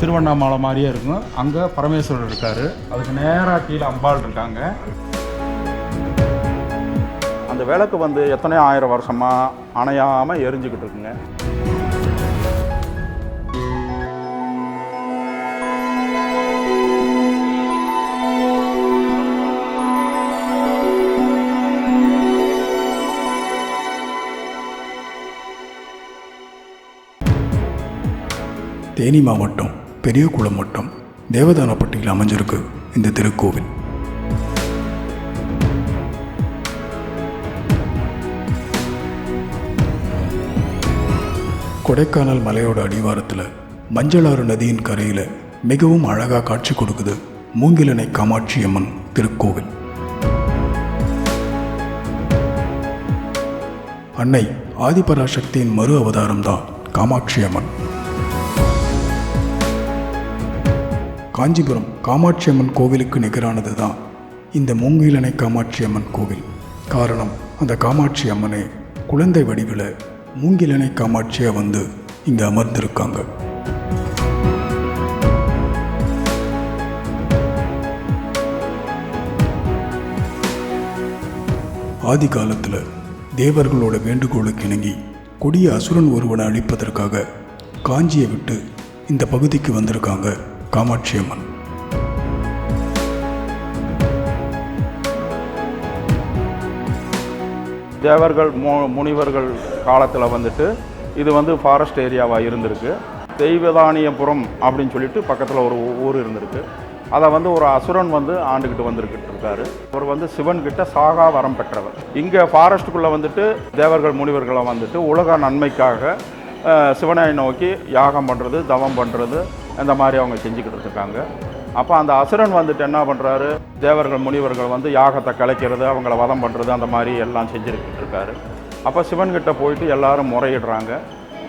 திருவண்ணாமலை மாதிரியே இருக்கும். அங்கே பரமேஸ்வரர் இருக்கார். அதுக்கு நேராக கீழே அம்பாள் இருக்காங்க. அந்த விளக்கு வந்து எத்தனை ஆயிரம் வருஷமாக அணையாமல் எரிஞ்சுக்கிட்டு இருக்குங்க. தேனி மாவட்டம் பெரிய குளம் வட்டம் தேவதானப்பட்டியில் அமைஞ்சிருக்கு இந்த திருக்கோவில். கொடைக்கானல் மலையோட அடிவாரத்தில் மஞ்சளாறு நதியின் கரையில் மிகவும் அழகாக காட்சி கொடுக்குது மூங்கிலனை காமாட்சி அம்மன் திருக்கோவில். அன்னை ஆதிபராசக்தியின் மறு அவதாரம் தான் காமாட்சியம்மன் காஞ்சிபுரம் காமாட்சி அம்மன் கோவிலுக்கு நிகரானது தான் இந்த மூங்கிலணை காமாட்சி அம்மன் கோவில். காரணம் அந்த காமாட்சி அம்மனை குழந்தை வடிவில் மூங்கிலணை காமாட்சியாக வந்து இங்கே அமர்ந்திருக்காங்க. ஆதி காலத்தில் தேவர்களோட வேண்டுகோளுக்கு இணங்கி கொடிய அசுரன் ஒருவனை அழிப்பதற்காக காஞ்சியை விட்டு இந்த பகுதிக்கு வந்திருக்காங்க காமாட்சி அம்மன் தேவர்கள் மு முனிவர்கள் காலத்தில் வந்துட்டு இது வந்து ஃபாரஸ்ட் ஏரியாவாக இருந்திருக்கு. தெய்வதானியபுரம் அப்படின்னு சொல்லிட்டு பக்கத்தில் ஒரு ஊ- ஊர் இருந்திருக்கு. அதை வந்து ஒரு அசுரன் வந்து ஆண்டுக்கிட்டு வந்துருக்கிட்டு இருக்காரு. அவர் வந்து சிவன் கிட்ட சாகா வரம் பெற்றவர். இங்கே ஃபாரஸ்ட்டுக்குள்ளே வந்துட்டு தேவர்கள் முனிவர்களை வந்துட்டு உலக நன்மைக்காக சிவனை நோக்கி யாகம் பண்ணுறது தவம் பண்ணுறது இந்த மாதிரி அவங்க செஞ்சுக்கிட்டு இருக்காங்க. அப்போ அந்த அசுரன் வந்துட்டு என்ன பண்ணுறாரு தேவர்கள் முனிவர்கள் வந்து யாகத்தை கலைக்கிறது அவங்கள வதம் பண்ணுறது அந்த மாதிரி எல்லாம் செஞ்சுருக்கிட்டு இருக்காரு. அப்போ சிவன்கிட்ட போயிட்டு எல்லாரும் முறையிடுறாங்க.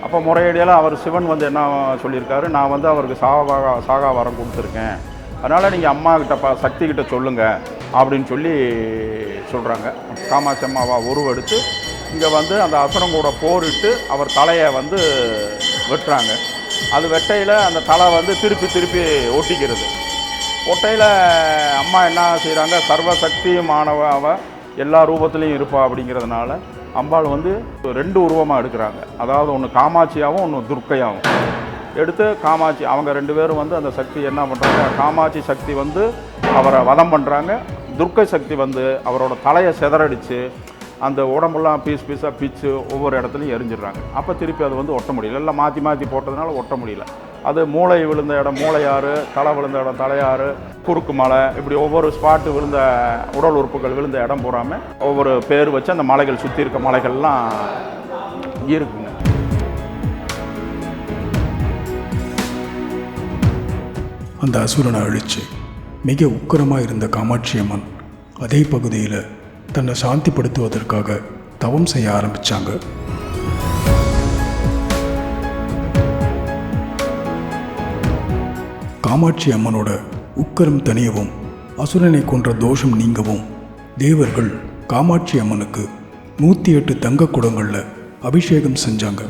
அப்போ முறையிடையில அவர் சிவன் வந்து என்ன சொல்லியிருக்காரு? நான் வந்து அவருக்கு சாகா சாகா வரம் கொடுத்துருக்கேன். அதனால் நீங்கள் அம்மாக்கிட்ட பா சக்திக்கிட்ட சொல்லுங்கள் அப்படின்னு சொல்லி சொல்கிறாங்க காமாட்சி அம்மாவா உருவெடுத்து இங்கே வந்து அந்த அசுரன் கூட போரிட்டு அவர் தலையை வந்து வெட்டுறாங்க. அது வெட்டையில் அந்த தலை வந்து திருப்பி திருப்பி ஒட்டிக்கிறது. ஒட்டையில் அம்மா என்ன செய்கிறாங்க சர்வசக்தி அவ எல்லா ரூபத்துலேயும் இருப்பா அப்படிங்கிறதுனால அம்பாள் வந்து ரெண்டு உருவமாக எடுக்கிறாங்க. அதாவது ஒன்று காமாட்சியாகவும் ஒன்று துர்க்கையாகவும் எடுத்து காமாட்சி அவங்க ரெண்டு பேரும் வந்து அந்த சக்தி என்ன பண்ணுறாங்க காமாட்சி சக்தி வந்து அவரை வதம் பண்ணுறாங்க துர்க்கை சக்தி வந்து அவரோட தலையை சிதறடிச்சு அந்த உடம்பெல்லாம் பீஸ் பீஸாக பிச்சு ஒவ்வொரு இடத்துலையும் எரிஞ்சிடுறாங்க. அப்போ திருப்பி அது வந்து ஒட்ட முடியல. எல்லாம் மாற்றி மாற்றி போட்டதுனால ஒட்ட முடியல. அது மூளை விழுந்த இடம் மூளையாறு தலை விழுந்த இடம் தலையாறு குறுக்கு மலை இப்படி ஒவ்வொரு ஸ்பாட்டு விழுந்த உடல் உறுப்புகள் விழுந்த இடம் பூராமல் ஒவ்வொரு பேர் வச்சு அந்த மலைகள் சுற்றி இருக்க மலைகள்லாம் இருக்குங்க. அந்த அசுரனை அழித்து மிக உக்கரமாக இருந்த காமாட்சி அம்மன் அதே பகுதியில் தன்னை சாந்திப்படுத்துவதற்காக தவம் செய்ய ஆரம்பிச்சாங்க. காமாட்சி அம்மனோட உக்கரம் தனியவும் அசுரனை கொன்ற தோஷம் நீங்கவும் தேவர்கள் காமாட்சி அம்மனுக்கு நூற்றி எட்டு தங்க குடங்களில் அபிஷேகம் செஞ்சாங்க.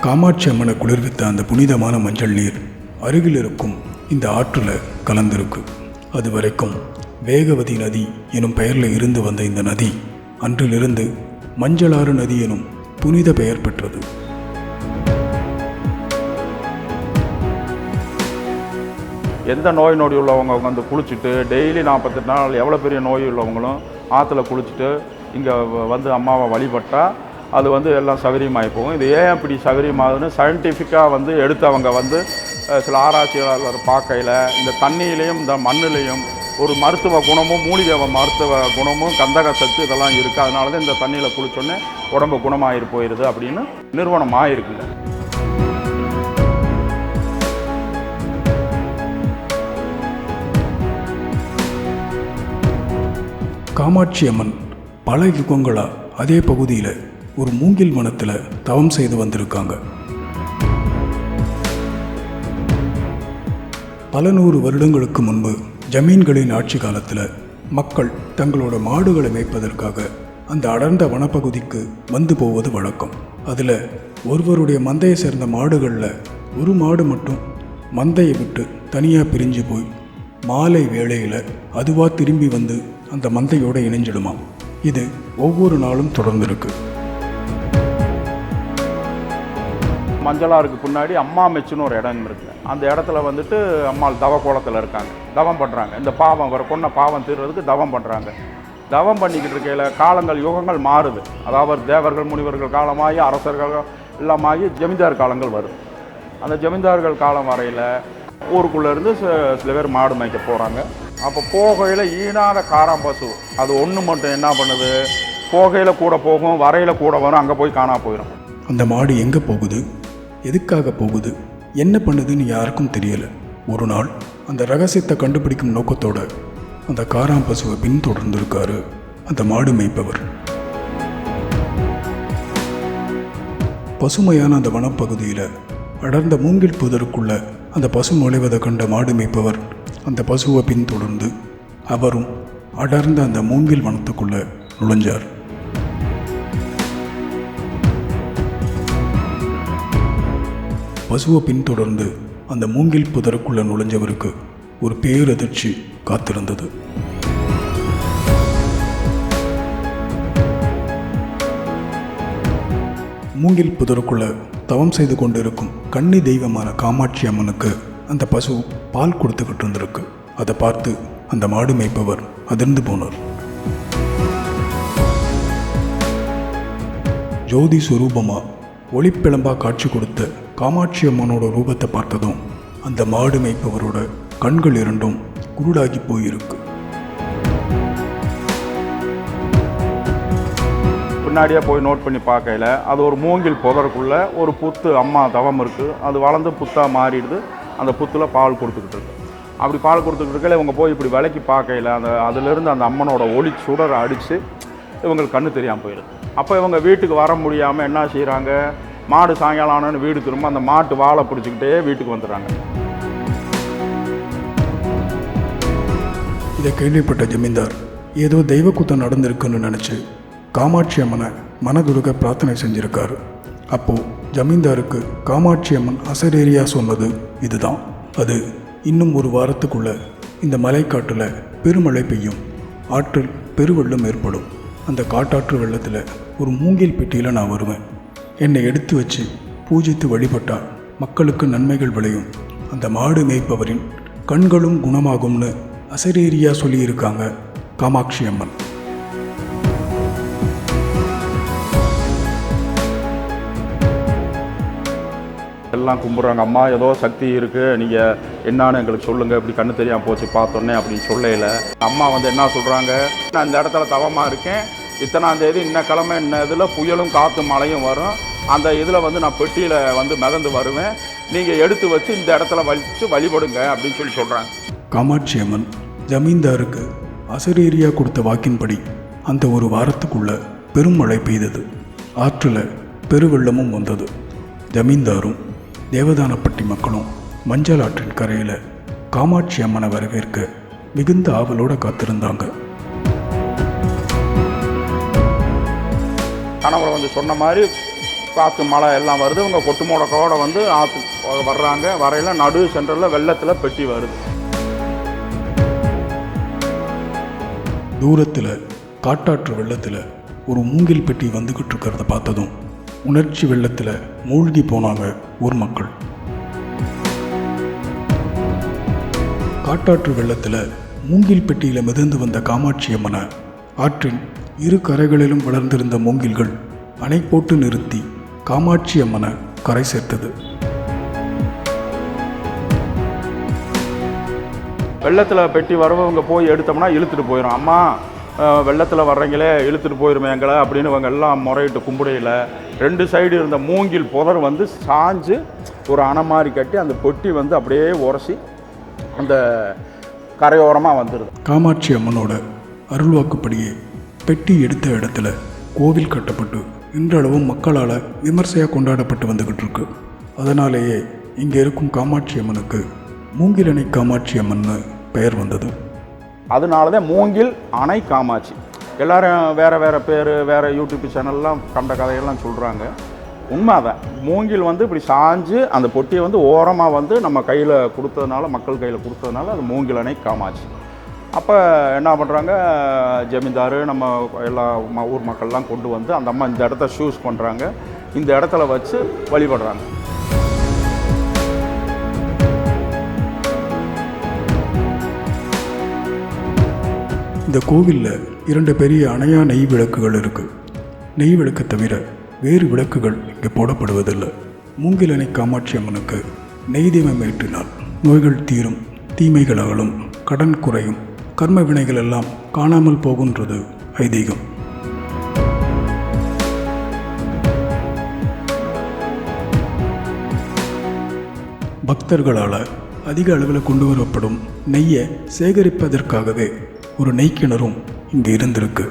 காமாட்சி அம்மனை குளிர்வித்த அந்த புனிதமான மஞ்சள் நீர் அருகில் இருக்கும் இந்த ஆற்றில் கலந்திருக்கு அது வரைக்கும் வேகவதி நதி எனும் பெயரில் இருந்து வந்த இந்த நதி அன்றிலிருந்து மஞ்சளாறு நதி எனும் புனித பெயர் பெற்றது. எந்த நோய் நொடி உள்ளவங்க வந்து குளிச்சுட்டு டெய்லி நாற்பத்தெட்டு நாள் எவ்வளோ பெரிய நோய் உள்ளவங்களும் ஆற்றுல குளிச்சுட்டு இங்கே வந்து அம்மாவை வழிபட்டால் அது வந்து எல்லாம் சௌகரியமாகி போகும். இது ஏன் இப்படி சௌகரியமாகுதுன்னு சயின்டிஃபிக்காக வந்து எடுத்து அவங்க வந்து சில ஆராய்ச்சியாளர் பார்க்கையில் இந்த தண்ணியிலையும் இந்த மண்ணிலையும் ஒரு மருத்துவ குணமும் மூலிகை மருத்துவ குணமும் கந்தக சத்து இதெல்லாம் இருக்குது அதனால தான் இந்த தண்ணியில் குளிச்சோன்னே உடம்பு குணமாயிரு போயிடுது அப்படின்னு நிறுவனம் ஆயிருக்குங்க. காமாட்சி அம்மன் பல யுகங்களாக அதே பகுதியில் ஒரு மூங்கில் வனத்தில் தவம் செய்து வந்திருக்காங்க. பல நூறு வருடங்களுக்கு முன்பு ஜமீன்களின் ஆட்சி காலத்தில் மக்கள் தங்களோட மாடுகளை மேய்ப்பதற்காக அந்த அடர்ந்த வனப்பகுதிக்கு வந்து போவது வழக்கம். அதில் ஒருவருடைய மந்தையை சேர்ந்த மாடுகளில் ஒரு மாடு மட்டும் மந்தையை விட்டு தனியாக பிரிஞ்சு போய் மாலை வேளையில் அதுவாக திரும்பி வந்து அந்த மந்தையோடு இணைஞ்சிடுமா இது ஒவ்வொரு நாளும் தொடர்ந்துருக்கு. மஞ்சளாருக்கு பின்னாடி அம்மா மெச்சுன்னு ஒரு இடம் இருக்குது அந்த இடத்துல வந்துட்டு அம்மாள் தவ கோலத்தில் இருக்காங்க. தவம் பண்ணுறாங்க இந்த பாவம் வர கொன்ன பாவம் தீர்றதுக்கு தவம் பண்ணுறாங்க தவம் பண்ணிக்கிட்டு இருக்கையில் காலங்கள் யுகங்கள் மாறுது. அதாவது தேவர்கள் முனிவர்கள் காலமாகி அரசர்கள் எல்லாமாகி ஜமீன்தார் காலங்கள் வருது அந்த ஜமீன்தார்கள் காலம் வரையில் ஊருக்குள்ளே இருந்து சில சில பேர் மாடு மேய்க்க போகிறாங்க அப்போ போகையில் ஈனாத காராம்பசு அது ஒன்று மட்டும் என்ன பண்ணுது? போகையில் கூட போகும் வரையில் கூட வரும் அங்கே போய் காணா போயிடும் அந்த மாடு எங்கே போகுது? எதுக்காக போகுது? என்ன பண்ணுதுன்னு யாருக்கும் தெரியலை. ஒரு நாள் அந்த ரகசியத்தை கண்டுபிடிக்கும் நோக்கத்தோட அந்த காராம் பசுவை பின்தொடர்ந்திருக்காரு அந்த மாடு மேய்ப்பவர். பசுமையான அந்த வனப்பகுதியில் அடர்ந்த மூங்கில் புதருக்குள்ள அந்த பசு நுழைவதை கண்ட மாடு மேய்ப்பவர் அந்த பசுவை பின்தொடர்ந்து அவரும் அடர்ந்த அந்த மூங்கில் வனத்துக்குள்ளே நுழைஞ்சார். பசுவை பின்தொடர்ந்து அந்த மூங்கில் புதருக்குள்ள நுழைஞ்சவருக்கு ஒரு பேரதிர்ச்சி காத்திருந்தது. மூங்கில் புதருக்குள்ள தவம் செய்து கொண்டிருக்கும் கன்னி தெய்வமான காமாட்சி அம்மனுக்கு அந்த பசு பால் கொடுத்துக்கிட்டு இருந்திருக்கு. அதை பார்த்து அந்த மாடு மேய்ப்பவர் அதிர்ந்து போனார். ஜோதி சுரூபமாக ஒளிப்பிளம்பா காட்சி கொடுத்த காமாட்சி அம்மனோட ரூபத்தை பார்த்ததும் அந்த மாடு மேய்ப்பவரோட கண்கள் இரண்டும் குருடாகி போயிருக்கு. பின்னாடியே போய் நோட் பண்ணி பார்க்கையில அது ஒரு மூங்கில் புதருக்குள்ளே ஒரு புத்து அம்மா தவம் இருக்குது அது வளர்ந்து புத்தாக மாறிடுது. அந்த புத்தில் பால் கொடுத்துக்கிட்டு இருக்கு. அப்படி பால் கொடுத்துக்கிட்டு இருக்கல இவங்க போய் இப்படி விலைக்கு பார்க்கையில அந்த அதிலிருந்து அந்த அம்மனோட ஒளி சுடரை அடித்து இவங்களுக்கு கண்ணு தெரியாமல் போயிடுது. அப்போ இவங்க வீட்டுக்கு வர முடியாமல் என்ன செய்கிறாங்க மாடு சாயங்காலம் ஆனோன்னு வீடு திரும்ப அந்த மாட்டு வாழை பிடிச்சிக்கிட்டே வீட்டுக்கு வந்துடுறாங்க. இதை கேள்விப்பட்ட ஜமீன்தார் ஏதோ தெய்வ நடந்திருக்குன்னு நினச்சி காமாட்சி அம்மனை மனதுருக பிரார்த்தனை செஞ்சுருக்காரு. அப்போது ஜமீன்தாருக்கு காமாட்சி அம்மன் அசரேரியா சொன்னது இதுதான். அது இன்னும் ஒரு வாரத்துக்குள்ளே இந்த மலைக்காட்டில் பெருமழை பெய்யும். ஆற்றில் பெருவெள்ளம் ஏற்படும். அந்த காட்டாற்று வெள்ளத்தில் ஒரு மூங்கில் பெட்டியில் நான் வருவேன். என்னை எடுத்து வச்சு பூஜித்து வழிபட்டால் மக்களுக்கு நன்மைகள் விளையும். அந்த மாடு மேய்ப்பவரின் கண்களும் குணமாகும்னு அசரேரியா சொல்லியிருக்காங்க காமாட்சி அம்மன். எல்லாம் கும்பிட்றாங்க. அம்மா ஏதோ சக்தி இருக்குது நீங்கள் என்னான்னு எங்களுக்கு சொல்லுங்கள் இப்படி கண்ணு தெரியாமல் போச்சு. பார்த்தோன்னே அப்படின்னு சொல்லையில அம்மா வந்து என்ன சொல்கிறாங்க நான் இந்த இடத்துல தவமாக இருக்கேன். இத்தனாம் தேதி இன்ன கிழமை இன்ன இதில் புயலும் காற்று மழையும் வரும். அந்த இதில் வந்து நான் பெட்டியில் வந்து மிதந்து வருவேன். நீங்கள் எடுத்து வச்சு இந்த இடத்துல வலிச்சு வழிபடுங்க அப்படின்னு சொல்லி சொல்கிறாங்க காமாட்சி அம்மன் ஜமீன்தாருக்கு அசரேரியா கொடுத்த வாக்கின்படி அந்த ஒரு வாரத்துக்குள்ள பெரும் மழை பெய்தது. ஆற்றில் பெருவெள்ளமும் வந்தது. ஜமீன்தாரும் தேவதானப்பட்டி மக்களும் மஞ்சள் ஆற்றின் கரையில் காமாட்சி அம்மனை வரவேற்க மிகுந்த ஆவலோடு காத்திருந்தாங்க. கணவர் வந்து சொன்ன மாதிரி காற்று மழை எல்லாம் வருது. இவங்க கொட்டு முடக்கோட வந்து ஆற்று வர்றாங்க. வரையில நடு சென்டரில் வெள்ளத்தில் பெட்டி வருது. தூரத்தில் காட்டாற்று வெள்ளத்தில் ஒரு மூங்கில் பெட்டி வந்துக்கிட்டு இருக்கிறத பார்த்ததும் உணர்ச்சி வெள்ளத்தில் மூழ்கி போனாங்க ஊர் மக்கள். காட்டாற்று வெள்ளத்தில் மூங்கில் பெட்டியில் மிதந்து வந்த காமாட்சி அம்மனை ஆற்றின் இரு கரைகளிலும் வளர்ந்திருந்த மூங்கில்கள் அணை போட்டு நிறுத்தி காமாட்சி அம்மனை கரை சேர்த்தது. வெள்ளத்தில் பெட்டி வரவங்க போய் எடுத்தோம்னா இழுத்துட்டு போயிடும் அம்மா வெள்ளத்தில் வர்றீங்களே இழுத்துட்டு போயிருமே எங்களை அப்படின்னு இவங்க எல்லாம் முறையிட்டு கும்பிடையில் ரெண்டு சைடு இருந்த மூங்கில் புதர் வந்து சாஞ்சு ஒரு அணை மாதிரி கட்டி அந்த பொட்டி வந்து அப்படியே உரசி அந்த கரையோரமாக வந்துடுது காமாட்சி அம்மனோட அருள்வாக்குப்படியே பெட்டி எடுத்த இடத்துல கோவில் கட்டப்பட்டு இன்றளவும் மக்களால் விமர்சையாக கொண்டாடப்பட்டு வந்துக்கிட்டு இருக்கு அதனாலேயே இங்கே இருக்கும் காமாட்சி அம்மனுக்கு மூங்கிலணை காமாட்சி அம்மன்னு பெயர் வந்தது. அதனால தான் மூங்கில் அணை காமாட்சி. எல்லாரும் வேறு வேறு பேர் வேறு யூடியூப் சேனல்லாம் கண்ட கதையெல்லாம் சொல்கிறாங்க உண்மை தான் மூங்கில் வந்து இப்படி சாஞ்சு அந்த பொட்டியை வந்து ஓரமாக வந்து நம்ம கையில் கொடுத்ததுனால மக்கள் கையில் கொடுத்ததுனால அது மூங்கில் அணை காமாட்சி. அப்போ என்ன பண்ணுறாங்க ஜமீன்தார் நம்ம எல்லா ம- ஊர் மக்கள்லாம் கொண்டு வந்து அந்த அம்மா இந்த இடத்த ஷூஸ் பண்ணுறாங்க இந்த இடத்துல வச்சு வழிபடுறாங்க. இந்த கோவிலில் இரண்டு பெரிய அணையா நெய் விளக்குகள் இருக்குது நெய் விளக்கு தவிர வேறு விளக்குகள் இங்கே போடப்படுவதில்லை. மூங்கிலணை காமாட்சி அம்மனுக்கு நெய் தீபம் ஏற்றினால் நோய்கள் தீரும் தீமைகள் அகலும் கடன் குறையும். கர்ம வினைகள் எல்லாம் காணாமல் போகுன்றது ஐதீகம். பக்தர்களால் அதிக அளவில் கொண்டு வரப்படும் நெய்யை சேகரிப்பதற்காகவே ஒரு நெய் கிணறும் இங்கே இருந்திருக்கு.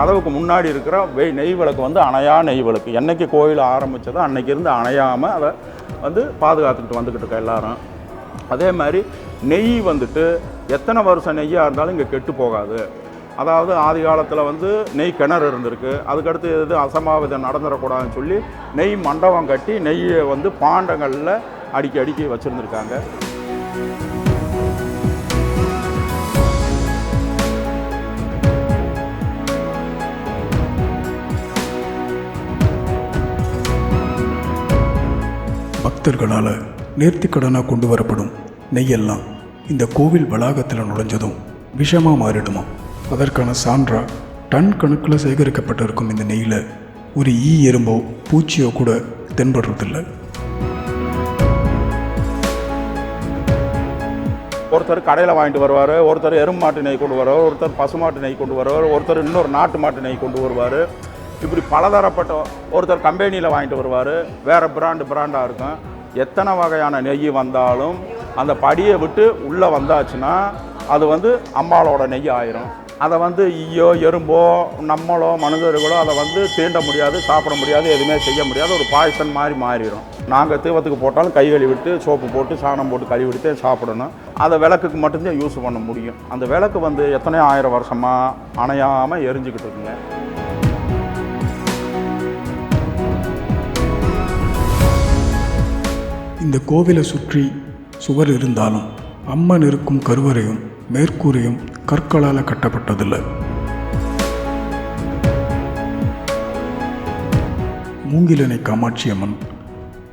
கதவுக்கு முன்னாடி இருக்கிற வெய் நெய் விளக்கு வந்து அணையா நெய் விளக்கு. என்னைக்கு கோயில் ஆரம்பித்ததோ அன்னைக்கு இருந்து அணையாமல் அதை வந்து பாதுகாத்துக்கிட்டு வந்துக்கிட்டு இருக்கா எல்லாரும். அதே மாதிரி நெய் வந்துட்டு எத்தனை வருஷம் நெய்யாக இருந்தாலும் இங்கே கெட்டு போகாது. அதாவது ஆதி காலத்தில் வந்து நெய் கிணறு இருந்திருக்கு. அதுக்கடுத்து எது அசம்பாவிதம் நடந்துடக்கூடாதுன்னு சொல்லி நெய் மண்டபம் கட்டி நெய்யை வந்து பாண்டங்களில் அடிக்கி அடிக்கி வச்சுருந்துருக்காங்க. பக்தர்களால் நேர்த்திக்கடனாக கொண்டு வரப்படும். நெய்யெல்லாம் இந்த கோவில் வளாகத்தில் நுழைஞ்சதும் விஷமாக மாறிடுமா? அதற்கான சான்றா டன் கணக்கில் சேகரிக்கப்பட்டிருக்கும் இந்த நெய்யில் ஒரு ஈ எறும்போ பூச்சியோ கூட தென்படுறதில்லை. ஒருத்தர் கடையில் வாங்கிட்டு வருவார் ஒருத்தர் எருமை மாட்டு நெய் கொண்டு வருவார் ஒருத்தர் பசுமாட்டு நெய் கொண்டு வருவார் ஒருத்தர் இன்னொரு நாட்டு மாட்டு நெய் கொண்டு வருவார். இப்படி பலதரப்பட்ட ஒருத்தர் கம்பெனியில் வாங்கிட்டு வருவார். வேறு பிராண்டு பிராண்டாக இருக்கும். எத்தனை வகையான நெய் வந்தாலும் அந்த படியை விட்டு உள்ளே வந்தாச்சுன்னா அது வந்து அம்பாளோட நெய் ஆயிரும். அதை வந்து ஈயோ எறும்போ நம்மளோ மனிதர்களோ அதை வந்து தீண்ட முடியாது சாப்பிட முடியாது எதுவுமே செய்ய முடியாது. ஒரு பாய்சன் மாதிரி மாறிடும் நாங்கள் தீவத்துக்கு போட்டாலும் கை கழுவிட்டு சோப்பு போட்டு சாணம் போட்டு கழுவிட்டு சாப்பிடணும். அதை விளக்குக்கு மட்டும்தான் யூஸ் பண்ண முடியும். அந்த விளக்கு வந்து எத்தனையோ ஆயிரம் வருஷமாக அணையாமல் எரிஞ்சுக்கிட்டு இருக்குங்க. இந்த கோவிலை சுற்றி சுவர் இருந்தாலும் அம்மன் இருக்கும் கருவறையும் மேற்கூரையும் கற்களால் கட்டப்பட்டதில்லை. மூங்கிலனை காமாட்சி அம்மன்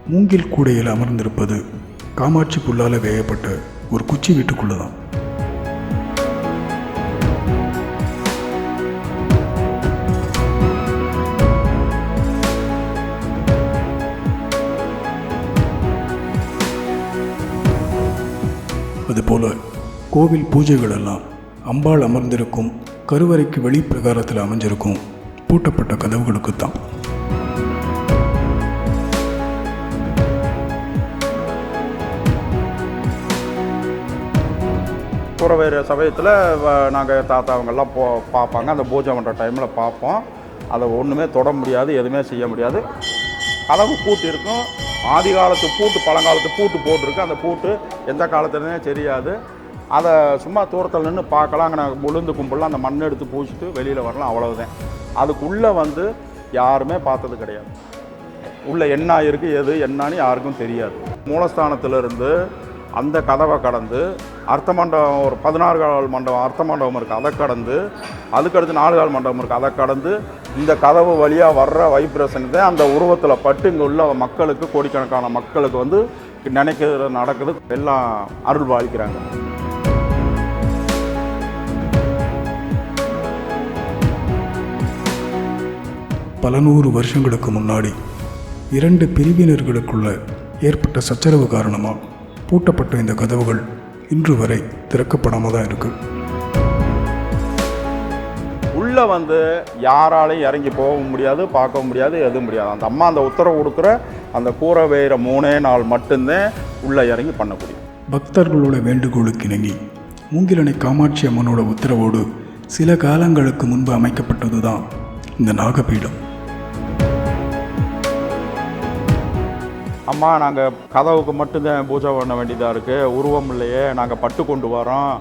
மூங்கில் கூடையில் அமர்ந்திருப்பது காமாட்சி புல்லால் வேயப்பட்ட ஒரு குச்சி வீட்டுக்குள்ளே தான் அதுபோல கோவில் பூஜைகள் எல்லாம் அம்பாள் அமர்ந்திருக்கும் கருவறைக்கு வெளிப்பிரகாரத்தில் அமைஞ்சிருக்கும் பூட்டப்பட்ட கதவுகளுக்கு தான் சமயத்தில் நாங்கள் தாத்தா அவங்கெல்லாம் போ பார்ப்பாங்க. அந்த பூஜை பண்ணுற டைமில் பார்ப்போம். அதை ஒன்றுமே தொட முடியாது எதுவுமே செய்ய முடியாது. கதவு கூட்டி இருக்கும் ஆதி காலத்து பூட்டு பழங்காலத்து பூட்டு போட்டிருக்கு. அந்த பூட்டு எந்த காலத்துலனே தெரியாது. அதை சும்மா தூரத்தில் நின்று பார்க்கலாம். அங்கே நாங்கள் முழுந்து கும்பலாம் அந்த மண் எடுத்து பூசிட்டு வெளியில் வரலாம். அவ்வளவுதான். அதுக்குள்ளே வந்து யாருமே பார்த்தது கிடையாது. உள்ளே என்ன இருக்குது எது என்னன்னு யாருக்கும் தெரியாது. மூலஸ்தானத்திலிருந்து அந்த கதவை கடந்து அர்த்த மண்டபம் ஒரு பதினாறு கால் மண்டபம் அர்த்த மண்டபம் இருக்குது அதை கடந்து அதுக்கடுத்து நாலு கால் மண்டபம் இருக்குது அதை கடந்து இந்த கதவு வழியாக வர்ற வைப்ரேஷன் தான் அந்த உருவத்தில் பட்டு இங்கே உள்ள மக்களுக்கு கோடிக்கணக்கான மக்களுக்கு வந்து நினைக்கிறது நடக்குது எல்லாம் அருள் பாதிக்கிறாங்க பல நூறு வருஷங்களுக்கு முன்னாடி இரண்டு பிரிவினர்களுக்குள்ள ஏற்பட்ட சச்சரவு காரணமாக பூட்டப்பட்ட இந்த கதவுகள் இன்று வரை திறக்கப்படாமல் தான் இருக்குது உள்ளே வந்து யாராலையும் இறங்கி போகவும் முடியாது பார்க்கவும் முடியாது எதுவும் முடியாது. அந்த அம்மா அந்த உத்தரவு கொடுக்குற அந்த கூரை வேற மூணே நாள் மட்டும்தான் உள்ளே இறங்கி பண்ண முடியும் பக்தர்களோட வேண்டுகோளுக்கு இணங்கி மூங்கிலணை காமாட்சி அம்மனோட உத்தரவோடு சில காலங்களுக்கு முன்பு அமைக்கப்பட்டது தான் இந்த நாகபீடம். அம்மா நாங்கள் கதவுக்கு மட்டும்தான் பூஜை பண்ண வேண்டியதாக இருக்குது உருவம் இல்லையே. நாங்கள் பட்டு கொண்டு வரோம்.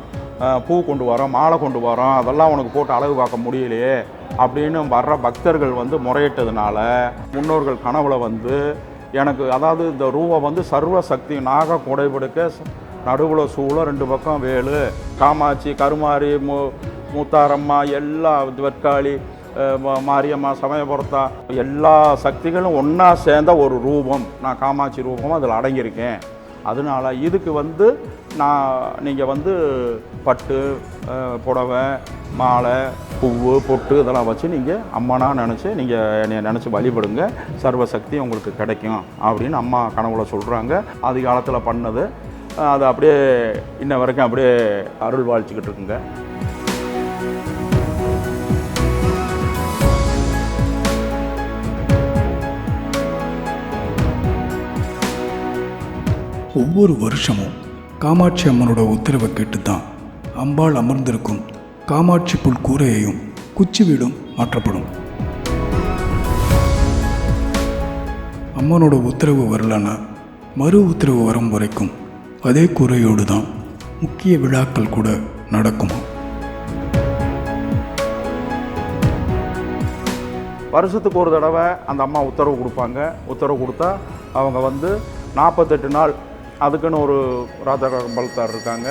பூ கொண்டு வரோம் மாலை கொண்டு வரோம். அதெல்லாம் உனக்கு போட்டு அழகு பார்க்க முடியலையே அப்படின்னு வர்ற பக்தர்கள் வந்து முறையிட்டதுனால முன்னோர்கள் கனவுல வந்து எனக்கு அதாவது இந்த ரூபா வந்து சர்வ சக்தி நாக குடைபிடிக்க நடுவில் சூழ ரெண்டு பக்கம் வேலு காமாட்சி கருமாரி மூ மூத்தாரம்மா எல்லா வெற்காளி மாரியம்மா சமயபுரத்தா எல்லா சக்திகளும் ஒன்றா சேர்ந்த ஒரு ரூபம் நான் காமாட்சி ரூபம் அதில் அடங்கியிருக்கேன் அதனால இதுக்கு வந்து நான் நீங்கள் வந்து பட்டு புடவை மாலை பூவு பொட்டு இதெல்லாம் வச்சு நீங்கள் அம்மனாக நினச்சி நீங்கள் என்னை நினச்சி வழிபடுங்க சர்வசக்தி உங்களுக்கு கிடைக்கும் அப்படின்னு அம்மா கனவுல சொல்கிறாங்க அது காலத்தில் பண்ணது அது அப்படியே இன்ன வரைக்கும் அப்படியே அருள் வாழ்ச்சிக்கிட்டு இருக்குங்க ஒவ்வொரு வருஷமும் காமாட்சி அம்மனோட உத்தரவை கேட்டு தான் அம்பாள் அமர்ந்திருக்கும் காமாட்சி புல் கூரையையும் குச்சி வீடும் மாற்றப்படும். அம்மனோட உத்தரவு வரலன்னா மறு உத்தரவு வரும் வரைக்கும் அதே கூரையோடு தான் முக்கிய விழாக்கள் கூட நடக்கும்? வருஷத்துக்கு ஒரு தடவை அந்த அம்மா உத்தரவு கொடுப்பாங்க. உத்தரவு கொடுத்தா அவங்க வந்து நாற்பத்தெட்டு நாள் அதுக்குன்னு ஒரு ராஜா கம்பளத்தார் இருக்காங்க.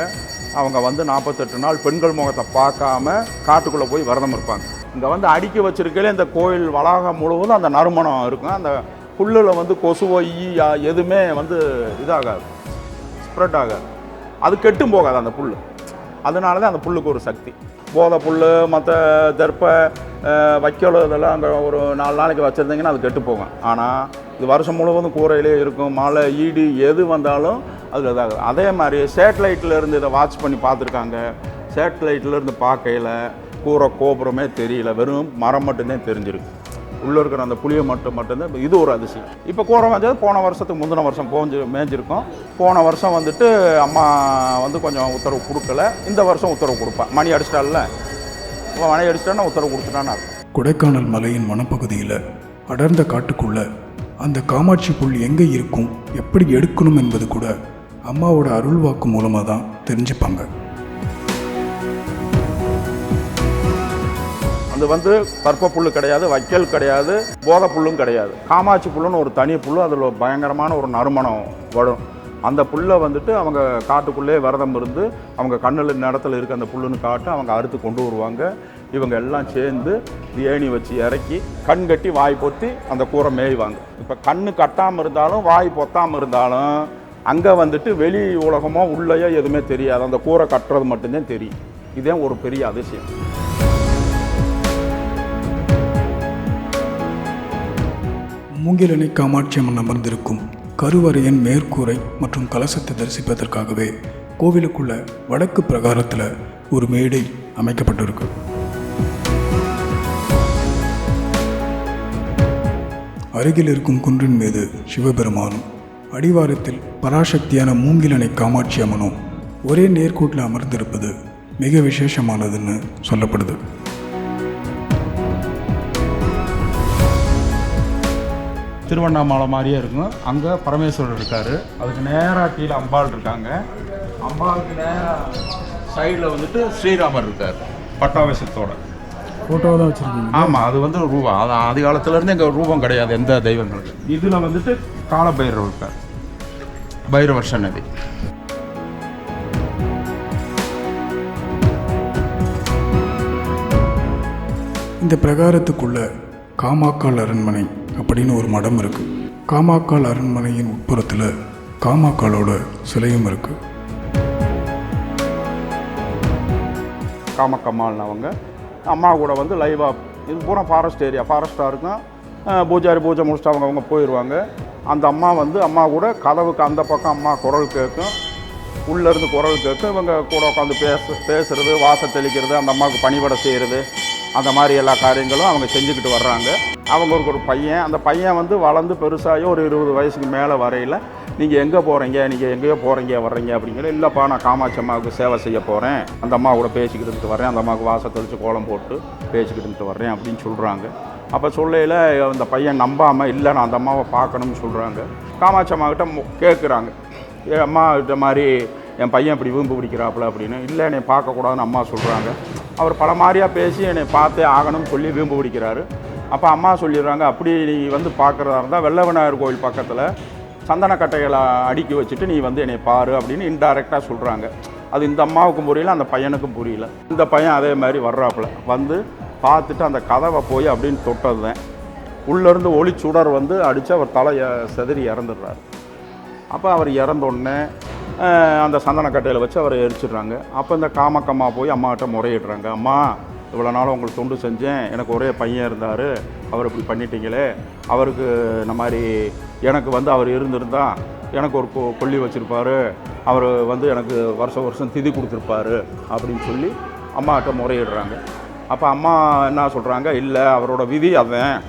அவங்க வந்து நாற்பத்தெட்டு நாள் பெண்கள் முகத்தை பார்க்காம காட்டுக்குள்ளே போய் விரதம் இருப்பாங்க. இங்கே வந்து அடுக்கி வச்சிருக்கையில இந்த கோயில் வளாகம் முழுவதும் அந்த நறுமணம் இருக்கும். அந்த புல்லில் வந்து கொசுவோ ஈ எதுவுமே வந்து இதாகாது. ஸ்ப்ரெட் ஆகாது. அது கெட்டும் போகாது அந்த புல் அதனால தான் அந்த புல்லுக்கு ஒரு சக்தி. போதை புல் மற்ற தெற்பை வைக்கோல் இதெல்லாம் அங்கே ஒரு நாலு நாளைக்கு வச்சுருந்தீங்கன்னா அது கெட்டு போகும். ஆனால் இது வருஷம் முழுவதும் கூரையிலே இருக்கும் மழை ஈடு எது வந்தாலும் அதில் இதாகுது அதே மாதிரி சேட்டலைட்டில் இருந்து இதை வாட்ச் பண்ணி பார்த்துருக்காங்க. சேட்டலைட்டில் இருந்து பார்க்கையில் கூரை கோபுரமே தெரியல. வெறும் மரம் மட்டும்தான் தெரிஞ்சிருக்கு. உள்ளே இருக்கிற அந்த புளியை மட்டும் மட்டும்தான் இது ஒரு அதிசயம். இப்போ கூரை வந்தது போன வருஷத்துக்கு முந்தின வருஷம் போஞ்சு மேய்ஞ்சிருக்கோம். போன வருஷம் வந்துட்டு அம்மா வந்து கொஞ்சம் உத்தரவு கொடுக்கல. இந்த வருஷம் உத்தரவு கொடுப்பேன் மணி அடிச்சிட்டால மணி அடிச்சிட்டான்னா உத்தரவு கொடுத்துட்டான்னு கொடைக்கானல் மலையின் வனப்பகுதியில் அடர்ந்த காட்டுக்குள்ளே அந்த காமாட்சி புல் எங்கே இருக்கும் எப்படி எடுக்கணும் என்பது கூட அம்மாவோட அருள்வாக்கு மூலமாக தான் தெரிஞ்சுப்பாங்க. அது வந்து கற்ப புல் கிடையாது வைக்கல் கிடையாது போதை புல்லும் கிடையாது. காமாட்சி புல்லுன்னு ஒரு தனி புல் அதில் பயங்கரமான ஒரு நறுமணம் வரும். அந்த புல்லை வந்துட்டு அவங்க காட்டுக்குள்ளே விரதம் இருந்து அவங்க கண்ணில் இடத்துல இருக்க அந்த புல்லுன்னு காட்டு அவங்க அறுத்து கொண்டு வருவாங்க. இவங்க எல்லாம் சேர்ந்து ஏணி வச்சு இறக்கி கண் கட்டி வாய் பொத்தி அந்த கூரை மேய்வாங்க. இப்போ கண்ணு கட்டாமல் இருந்தாலும் வாய் பொத்தாமல் இருந்தாலும் அங்கே வந்துட்டு வெளி உலகமோ உள்ளேயோ எதுவுமே தெரியாது. அந்த கூரை கட்டுறது மட்டும்தான் தெரியும். இதே ஒரு பெரிய அதிசயம். மூங்கிலணி காமாட்சி அம்மன் அமர்ந்திருக்கும் கருவறையின் மேற்கூரை மற்றும் கலசத்தை தரிசிப்பதற்காகவே கோவிலுக்குள்ள வடக்கு பிரகாரத்தில் ஒரு மேடை அமைக்கப்பட்டிருக்கு. அருகில் இருக்கும் குன்றின் மீது சிவபெருமானும் அடிவாரத்தில் பராசக்தியான மூங்கிலனை காமாட்சி அம்மனும் ஒரே நேர்கூட்டில் அமர்ந்திருப்பது மிக விசேஷமானதுன்னு சொல்லப்படுது. திருவண்ணாமலை மாதிரியே இருக்கும். அங்கே பரமேஸ்வரர் இருக்கார். அதுக்கு நேராக கீழே அம்பாள் இருக்காங்க. அம்பாளுக்கு நேராக சைடில் வந்துட்டு ஸ்ரீராமர் இருக்கார் பட்டாபிஷத்தோட ஃபோட்டோ தான் வச்சுருக்கீங்க? ஆமாம் அது வந்து ரூபம் அது ஆதி காலத்துலேருந்து எங்கள் ரூபம் கிடையாது எந்த தெய்வங்களுக்கு. இதில் வந்துட்டு காலபைரவர் இருக்கார். பைரவர் சன்னதி. இந்த பிரகாரத்துக்குள்ள காமாக்கால் அரண்மனை அப்படின்னு ஒரு மடம் இருக்கு. காமாக்கால் அரண்மனையின் உட்புறத்தில் காமாக்காலோட சிலையும் இருக்கு. காமக்கம்மாள்னு அவங்க அம்மா கூட வந்து லைவாக இது பூரா ஃபாரஸ்ட் ஏரியா ஃபாரஸ்ட்டாக இருக்கும் பூஜாரி பூஜை முடிச்சுட்டு அவங்க அவங்க போயிடுவாங்க அந்த அம்மா வந்து அம்மா கூட கதவுக்கு அந்த பக்கம் அம்மா குரல் கேட்கும். உள்ளேருந்து குரல் கேட்கும். இவங்க கூட உட்காந்து பேச பேசுகிறது வாசல் தெளிக்கிறது அந்த அம்மாவுக்கு பணிபட செய்கிறது அந்த மாதிரி எல்லா காரியங்களும் அவங்க செஞ்சுக்கிட்டு வர்றாங்க. அவங்களுக்கு ஒரு பையன். அந்த பையன் வந்து வளர்ந்து பெருசாகி ஒரு இருபது வயசுக்கு மேலே வரையில் நீங்கள் எங்கே போகிறீங்க? நீங்கள் எங்கேயோ போகிறீங்க வர்றீங்க அப்படிங்கிற இல்லைப்பா நான் காமாட்சி அம்மாவுக்கு சேவை செய்ய போகிறேன். அந்த அம்மா கூட பேசிக்கிட்டு வரேன் அந்த அம்மாவுக்கு வாசல் தெளித்து கோலம் போட்டு பேசிக்கிட்டு வர்றேன் அப்படின்னு சொல்கிறாங்க அப்போ சொல்லையில் அந்த பையன் நம்பாமல் இல்லை நான் அந்த அம்மாவை பார்க்கணும்னு சொல்கிறாங்க காமாட்சி அம்மாக்கிட்ட கேட்குறாங்க. ஏ அம்மா இந்த மாதிரி என் பையன் இப்படி விரும்பு பிடிக்கிறாப்புல அப்படின்னு. இல்லை என்னை பார்க்கக்கூடாதுன்னு அம்மா சொல்கிறாங்க அவர் பல மாதிரியாக பேசி என்னை பார்த்தே ஆகணும்னு சொல்லி விரும்பு பிடிக்கிறாரு. அப்போ அம்மா சொல்லிடுறாங்க அப்படி நீ வந்து பார்க்குறதா இருந்தால் வெள்ள விநாயகர் கோவில் பக்கத்தில் சந்தனக்கட்டைகளை அடுக்கி வச்சுட்டு நீ வந்து என்னை பாரு அப்படின்னு இன்டைரக்டாக சொல்கிறாங்க அது இந்த அம்மாவுக்கும் புரியல அந்த பையனுக்கும் புரியல. இந்த பையன் அதே மாதிரி வர்றாப்புல. வந்து பார்த்துட்டு அந்த கதவை போய் அப்படின்னு தொட்டது தான் உள்ளேருந்து ஒளி சுடர் வந்து அடித்து அவர் தலையை செதறி இறந்துடுறாரு. அப்போ அவர் இறந்தோடனே அந்த சந்தனக்கட்டையில் வச்சு அவரை எரிச்சிடுறாங்க. அப்போ இந்த காமக்கம்மா போய் அம்மாகிட்ட முறையிடுறாங்க. அம்மா இவ்வளோ நாளும் உங்களுக்கு தொண்டு செஞ்சேன். எனக்கு ஒரே பையன் இருந்தார். அவர் இப்படி பண்ணிட்டீங்களே. அவருக்கு இந்த மாதிரி எனக்கு வந்து அவர் இருந்திருந்தால் எனக்கு ஒரு கொ- கொல்லி வச்சுருப்பாரு. அவர் வந்து எனக்கு வருஷம் வருஷம் திதி கொடுத்துருப்பாரு அப்படின்னு சொல்லி அம்மாட்ட முறையிடுறாங்க. அப்போ அம்மா என்ன சொல்கிறாங்க இல்லை அவரோட விதி அவன்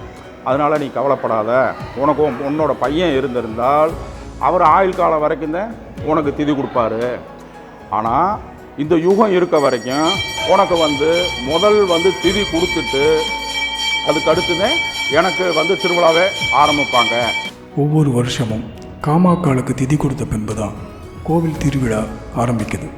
அதனால் நீ கவலைப்படாத. உனக்கும் உன்னோட பையன் இருந்திருந்தால் அவர் ஆயுள் காலம் வரைக்கும் தான் உனக்கு திதி கொடுப்பாரு. ஆனால் இந்த யுகம் இருக்க வரைக்கும் உனக்கு வந்து முதல் வந்து திதி கொடுத்துட்டு அதுக்கு அடுத்துதான் எனக்கு வந்து திருவிழாவே ஆரம்பிப்பாங்க. ஒவ்வொரு வருஷமும் காமாக்காலுக்கு திதி கொடுத்த பின்புதான் கோவில் திருவிழா ஆரம்பிக்குது.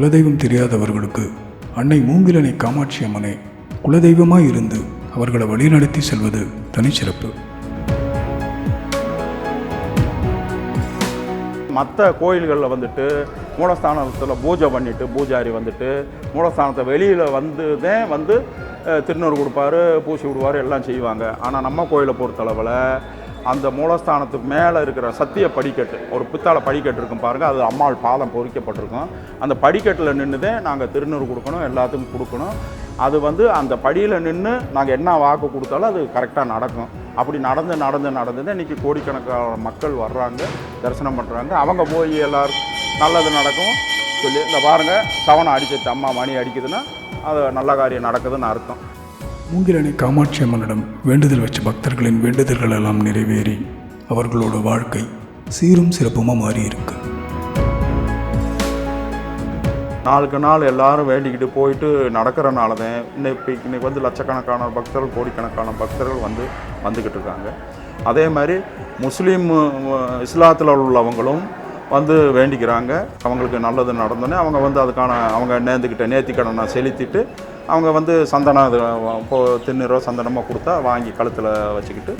குலதெய்வம் தெரியாதவர்களுக்கு அன்னை மூங்கிலனை காமாட்சி அம்மனை குலதெய்வமாய் இருந்து அவர்களை வழிநடத்தி செல்வது தனிச்சிறப்பு. மற்ற கோயில்களில் வந்துட்டு மூலஸ்தானத்தில் பூஜை பண்ணிட்டு பூஜாரி வந்துட்டு மூலஸ்தானத்தை வெளியில் வந்து தான் வந்து திருநூறு கொடுப்பாரு பூசி விடுவார் எல்லாம் செய்வாங்க. ஆனால் நம்ம கோயிலை பொறுத்தளவில் அந்த மூலஸ்தானத்துக்கு மேலே இருக்கிற சத்திய படிக்கட்டு ஒரு பித்தாளை படிக்கட்டு இருக்கும் பாருங்கள் அது அம்மாள் பாதம் பொறிக்கப்பட்டிருக்கும். அந்த படிக்கட்டில் நின்றுதே நாங்கள் திருநூறு கொடுக்கணும் எல்லாத்துக்கும் கொடுக்கணும். அது வந்து அந்த படியில் நின்று நாங்கள் என்ன வாக்கு கொடுத்தாலும் அது கரெக்டாக நடக்கும். அப்படி நடந்து நடந்து நடந்து இன்றைக்கி கோடிக்கணக்கான மக்கள் வர்றாங்க தரிசனம் பண்ணுறாங்க அவங்க போய் எல்லோரும் நல்லது நடக்கும். சொல்லி இந்த பாருங்கள் சவனை அடிச்சிச்சு அம்மா மணி அடிக்குதுன்னா அது நல்ல காரியம் நடக்குதுன்னு அர்த்தம். மூங்கிலணி காமாட்சி அம்மனிடம் வேண்டுதல் வச்ச பக்தர்களின் வேண்டுதல்கள் எல்லாம் நிறைவேறி அவர்களோட வாழ்க்கை சீரும் சிறப்புமாக மாறியிருக்கு. நாளுக்கு நாள் எல்லாரும் வேண்டிக்கிட்டு போயிட்டு நடக்கிறனால தான் இன்னைக்கு இன்னைக்கு வந்து லட்சக்கணக்கான பக்தர்கள் கோடிக்கணக்கான பக்தர்கள் வந்து வந்துக்கிட்டு இருக்காங்க. அதே மாதிரி முஸ்லீம் இஸ்லாத்தில் உள்ளவங்களும் வந்து வேண்டிக்கிறாங்க. அவங்களுக்கு நல்லது நடந்தோடனே அவங்க வந்து அதுக்கான அவங்க நேர்ந்துக்கிட்ட நேர்த்திக்கடனை செலுத்திட்டு அவங்க வந்து சந்தனம் இது, இப்போ திண்ணூறோ சந்தனமாக கொடுத்தா வாங்கி கழுத்தில் வச்சுக்கிட்டு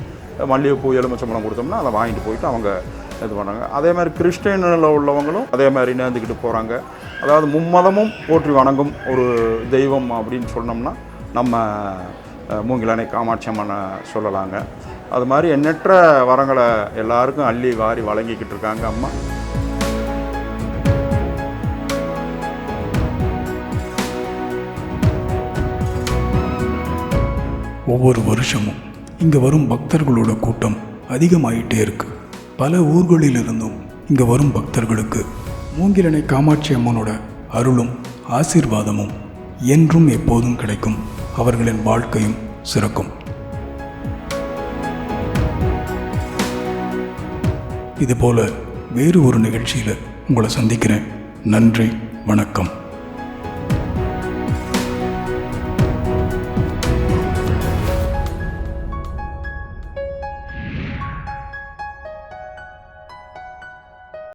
மல்லிகைப்பூ எலுமிச்சம்பழம் கொடுத்தோம்னா அதை வாங்கிட்டு போயிட்டு அவங்க இது பண்ணாங்க அதே மாதிரி கிறிஸ்டியனில் உள்ளவங்களும் அதே மாதிரி நேர்ந்துக்கிட்டு போகிறாங்க அதாவது மும்மதமும் போற்றி வணங்கும் ஒரு தெய்வம் அப்படின்னு சொன்னோம்னா நம்ம மூங்கிலனை மூங்கிலானை காமாட்சி அம்மனை சொல்லலாங்க. அது மாதிரி எண்ணற்ற வரங்களை எல்லாருக்கும் அள்ளி வாரி வழங்கிக்கிட்டு இருக்காங்க அம்மா. ஒவ்வொரு வருஷமும் இங்கே வரும் பக்தர்களோட கூட்டம் அதிகமாயிட்டே இருக்கு. பல ஊர்களிலிருந்தும் இங்கே வரும் பக்தர்களுக்கு மூங்கிலனை காமாட்சி அம்மனோட அருளும் ஆசீர்வாதமும் என்றும் எப்போதும் கிடைக்கும். அவர்களின் வாழ்க்கையும் சிறக்கும். இதுபோல வேறு ஒரு நிகழ்ச்சியில் உங்களை சந்திக்கிறேன். நன்றி வணக்கம்.